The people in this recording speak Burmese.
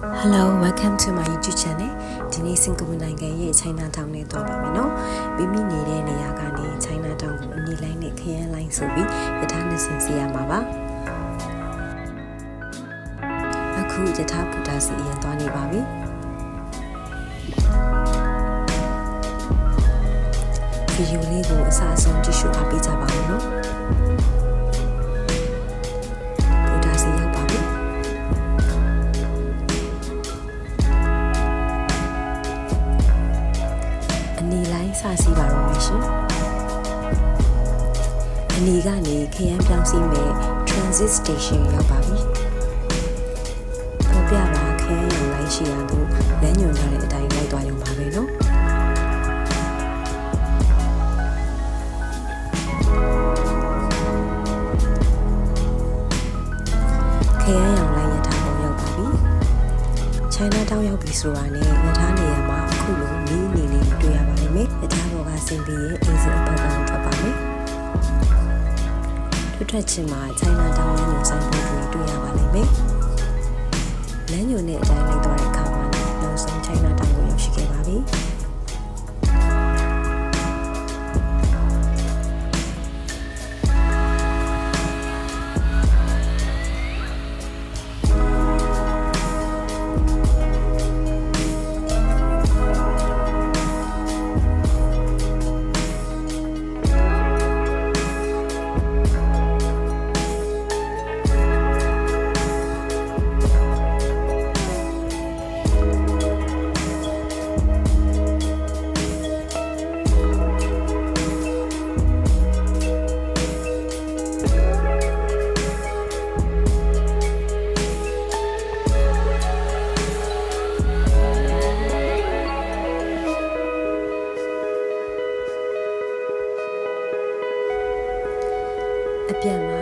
Hello welcome to my YouTube channel ဒီနေ့စင်ကာပူနိုင်ငံရဲ့ China Town နဲ့တွားပါမယ်နော်မိမိနေတဲ့နေရာကနေ China Town ကိုအနီလိုင်းနဲ့ခရမ်းလိုင်းဆိုပြီးယထာနဲ့ဆင်စီရမှာပါအခုယထာဘူတာစီရင်သွားနေပါပြီဗီဒီယိုလေးကိုအစအဆုံးကြည့်ရှုအားပေးကြပါဦးနော် စစီပါတော့မယ်ရှင်အနီကနေခရမ်းပြောင်းစီးမဲ့ transit station ရောက်ပါပြီပေါ်ပြပါခရမ်းရောင်လိုင်းရှိရလို့လမ်းညွှန်ထားတဲ့အတိုင်းလိုက်သွားရုံပါပဲနော်ခရမ်းရောင်လိုင်းရထားပေါ်ရောက်ပါပြီ China Town ရောက်ပြီဆိုတာနဲ့ယထာနေ ထွက်ထွက်ချင်းမှာ China Town လမ်းညွှန်ဆိုင်ဘုတ်တွေတွေ့ရပါလိမ့်မယ်။ 变了